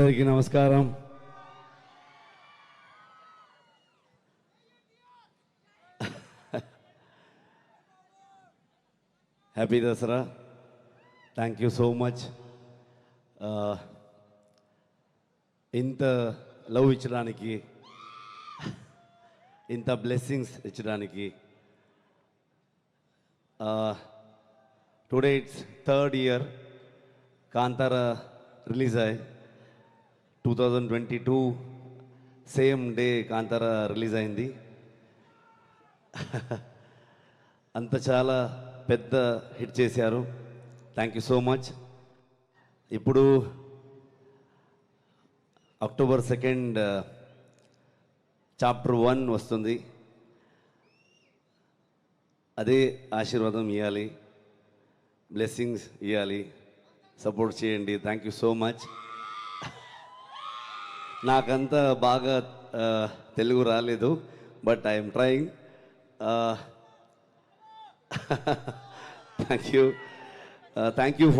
అందరికీ నమస్కారం. Happy Dasara thank you so much ఇంత లవ్ ఇచ్చడానికి ఇంత blessings ఇచ్చడానికి today it's third year Kantara release అయ్యి two thousand twenty two same day Kantara release అయింది. అంత చాలా పెద్ద హిట్ చేశారు. థ్యాంక్ యూ సో మచ్ ఇప్పుడు అక్టోబర్ సెకండ్ చాప్టర్ వన్ వస్తుంది. అదే ఆశీర్వాదం ఇవ్వాలి బ్లెస్సింగ్స్ ఇవ్వాలి సపోర్ట్ చేయండి. థ్యాంక్ యూ సో మచ్ నాకంతా బాగా తెలుగు రాలేదు but I'm trying thank you thank you